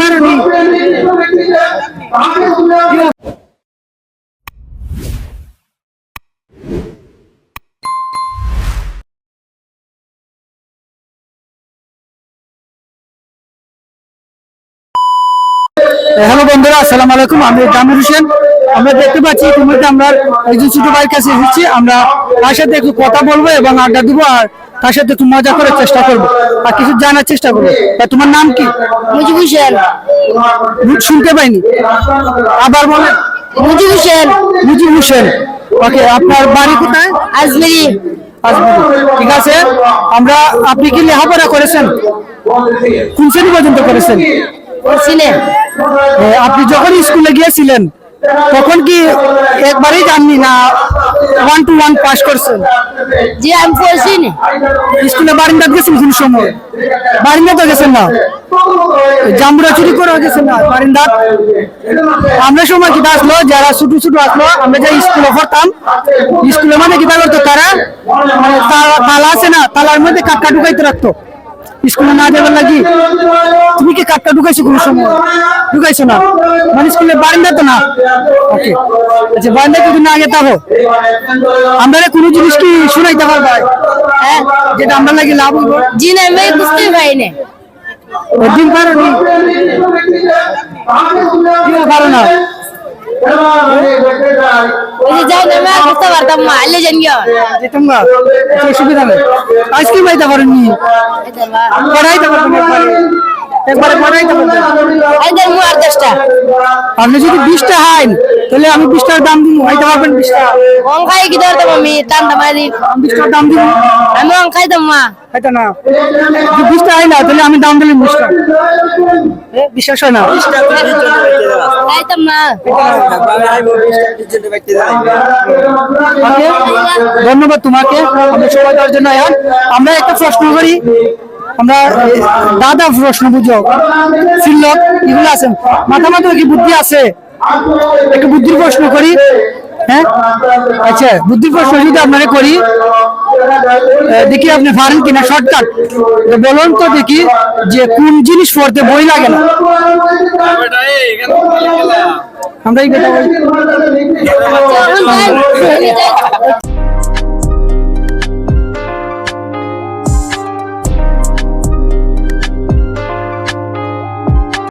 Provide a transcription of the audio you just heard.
পারোনি হ্যালো বন্ধুরা, আসসালামু আলাইকুম। আমি জামির হোসেন। আমরা দেখতে পাচ্ছি ইতিমধ্যে আমরা একজন ছোট ভাইয়ের কাছে এসেছি। আমরা তার সাথে একটু কথা বলব এবং আড্ডা দিব। আর তার সাথে একটু মজা করার চেষ্টা করব। আর কিছু জানার চেষ্টা করব। তা তোমার নাম কি? মুজিব হোসেন। শুনতে পাইনি। আবার বলেন। মুজিব হোসেন। মুজিব হোসেন। ওকে আপনার বাড়ি কোথায়? আজমিরি। ঠিক আছে? আমরা আপনি কি লেখাপড়া করেছেন? কোন শ্রেণি পর্যন্ত করেছেন? আপনি যখন স্কুলে গিয়েছিলেন তখন কি একবারই জাননি না ওয়ান টু ওয়ান পাস করছেন জি আমি পড়ছি স্কুলে বারিন্দা গেছেন কোন সময়। বারিন্দা তো গেছেন না। জামুরা চুরি করে গেছেন না বারিন্দা। আমরা সময় কিতা আসলো যারা ছোট ছোট আসলো আমরা যে স্কুলে পড়তাম স্কুলে মানে কিতা করতো তারা? তালা তালা আছে না তালার মধ্যে কাটকা ঢুকাইতে রাখতো। স্কুলে না যাবার লাগি তুমি কি কাটকা ঢুকাইছো কোনো সময়? ঢুকাইছো না? মানে স্কুলে বারিন্দা তো না? ওকে। আচ্ছা বারিন্দা যদি না আগে তাহো আমরা কোনো জিনিস কি শুনাইতে পারবা? হ্যাঁ? যেটা আমরা লাগি লাভ হইব? জি না আমি বুঝতে দিন পারো নি। পারো না? ওই যে যাই না? বুঝতে পারতাম না। আইলে জানি যে তোমরা সুবিধা নেই। আজকে পাইতে পারেননি পড়াইতে পারবেন একবারে। একবারে পড়াইতে পারবেন আইদের মু আর দশটা। আপনি যদি বিশটা হাইন তাহলে আমি বিশটার দাম দিব। হইতে পারবেন বিশটা। অঙ্কাই কি ধরতাম আমি বিশটার দাম দিব। আমি অঙ্কাই দাম মা। হয়তো না। যদি বিশটা হয় না তাহলে আমি দাম দিলাম বিশটা। বিশ্বাস হয় না। ধন্যবাদ তোমাকে। আমরা সবাই দেওয়ার জন্য আমরা একটা প্রশ্ন করি। আমরা দাদা প্রশ্ন বুঝো। সিল্লক, এগুলো আছে। মাথা মাথা কি বুদ্ধি আছে? একটু বুদ্ধির প্রশ্ন করি। হ্যাঁ? আচ্ছা বুদ্ধির প্রশ্ন যদি আপনারা করি। দেখি আপনি পারেন কিনা, শর্টকাট। বলুন তো দেখি যে কোন জিনিস পড়তে বই লাগে না? আমরা এই কথা বলি